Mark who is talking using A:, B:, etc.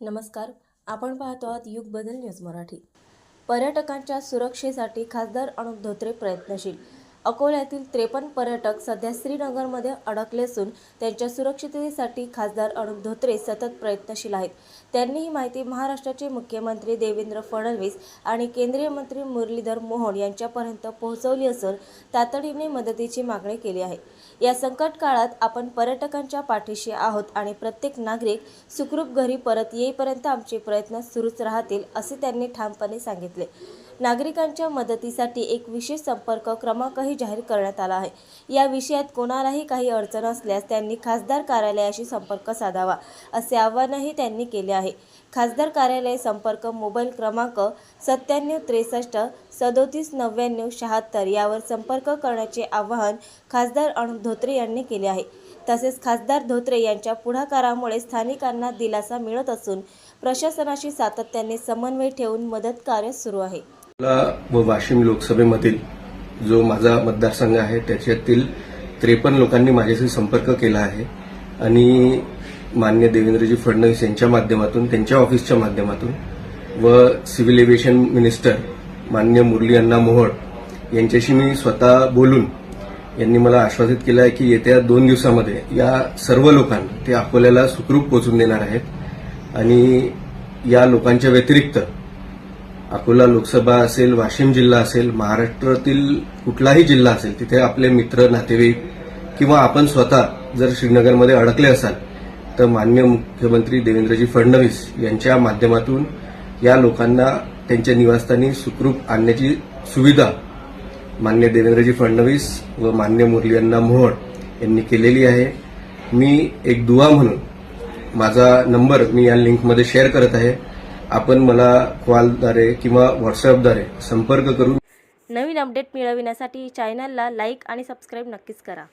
A: नमस्कार. आपण पाहतो आहात युग बदल न्यूज मराठी. पर्यटकांच्या सुरक्षेसाठी खासदार अनुप धोत्रे प्रयत्नशील. अकोल्यातील त्रेपन्न पर्यटक सध्या श्रीनगरमध्ये अडकले असून त्यांच्या सुरक्षिततेसाठी खासदार अनुप धोत्रे सतत प्रयत्नशील आहेत. त्यांनी ही माहिती महाराष्ट्राचे मुख्यमंत्री देवेंद्र फडणवीस आणि केंद्रीय मंत्री मुरलीधर मोहन यांच्यापर्यंत पोहोचवली असून तातडीने मदतीची मागणी केली आहे. या संकट काळात आपण पर्यटकांच्या पाठीशी आहोत आणि प्रत्येक नागरिक सुखरूप घरी परत येईपर्यंत आमचे प्रयत्न सुरूच राहतील असे त्यांनी ठामपणे सांगितले. नागरिकांच्या मदतीसाठी एक विशेष संपर्क क्रमांकही जाहीर करण्यात आला आहे. या विषयात कोणालाही काही अडचण असल्यास त्यांनी खासदार कार्यालयाशी संपर्क साधावा असे आवाहनही त्यांनी केले आहे. खासदार कार्यालय संपर्क मोबाईल क्रमांक सत्त्याण्णव त्रेसष्ट सदोतीस नव्याण्णव शहात्तर यावर संपर्क करण्याचे आवाहन खासदार अणू धोत्रे यांनी केले आहे. तसेच खासदार धोत्रे यांच्या पुढाकारामुळे स्थानिकांना दिलासा मिळत असून प्रशासनाशी सातत्याने समन्वय ठेवून मदत कार्य सुरू आहे.
B: व वाशिम लोकसभेमधील जो माझा मतदारसंघ आहे त्याच्यातील त्रेपन्न लोकांनी माझ्याशी संपर्क केला आहे. आणि मान्य देवेंद्रजी फडणवीस यांच्या माध्यमातून त्यांच्या ऑफिसच्या माध्यमातून व सिव्हिल एव्हिएशन मिनिस्टर मान्य मुरली अण्णा मोहोळ यांच्याशी मी स्वतः बोलून यांनी मला आश्वासित केलं आहे की येत्या दोन दिवसामध्ये या सर्व लोकांना ते अकोल्याला सुखरूप पोचून देणार आहेत. आणि या लोकांच्या व्यतिरिक्त अकोला लोकसभा असेल वाशिम जिल्हा असेल महाराष्ट्रातील कुठलाही जिल्हा असेल तिथे आपले मित्र नातेवाईक किंवा आपण स्वतः जर श्रीनगरमध्ये अडकले असाल तर मान्य मुख्यमंत्री देवेंद्रजी फडणवीस यांच्या माध्यमातून या लोकांना त्यांच्या निवासस्थानी सुखरूप आणण्याची सुविधा मान्य देवेंद्रजी फडणवीस व मान्य मुरली अण्णा मोहोळ यांनी केलेली आहे. मी एक दुवा म्हणून माझा नंबर मी या लिंकमध्ये शेअर करत आहे. आपण मला कॉलद्वारे किंवा व्हॉट्सअपद्वारे संपर्क करून
A: नवीन अपडेट मिळविण्यासाठी चॅनलला लाईक आणि सबस्क्राईब नक्कीच करा.